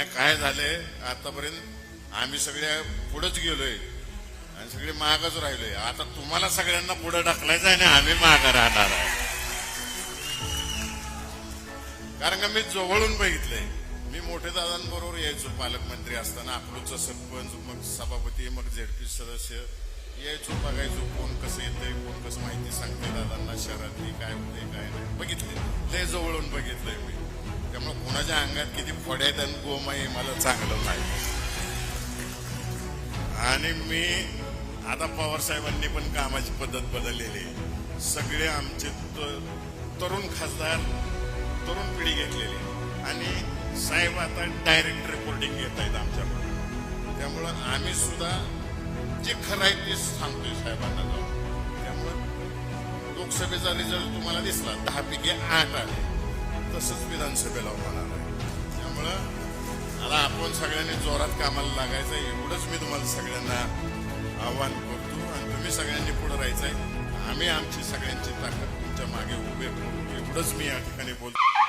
नाही काय झालंय? आतापर्यंत आम्ही सगळे पुढेच गेलोय. आणि सगळे मागच राहिलोय. आता तुम्हाला सगळ्यांना पुढे ढकलायचं आहे ना आम्ही माग राहणार आहे. कारण का मी जवळून बघितलंय. मी मोठे दादांबरोबर यायचो पालकमंत्री असताना. अकलूजचा सरपंच मग सभापती मग झेडपी सदस्य. यायचो बघायचो कोण कसं येतंय कोण कसं माहिती सांगते दादांना शहरातली काय होते काय नाही. बघितले लय जवळून बघितलंय मी. कोणाच्या अंगात किती फोड्यात आणि गोमाई मला चांगलं नाही. आणि मी आता पवार साहेबांनी पण कामाची पद्धत बदललेली आहे. सगळे आमचे तरुण खासदार तरुण पिढी घेतलेली आणि साहेब आता डायरेक्ट रिपोर्टिंग घेत आहेत आमच्याकडून. त्यामुळं आम्ही सुद्धा जे खरं आहे ते सांगतोय साहेबांना जाऊन. त्यामुळं लोकसभेचा रिझल्ट तुम्हाला दिसला दहा पैकी आठ आले. तसंच विधानसभेला होणार. आपण सगळ्यांनी जोरात कामाला लागायचं एवढंच मी तुम्हाला सगळ्यांना आव्हान करतो. आणि तुम्ही सगळ्यांनी पुढे राहायचंय आम्ही आमची सगळ्यांची ताकद तुमच्या मागे उभे करू. एवढंच मी या ठिकाणी बोलतो.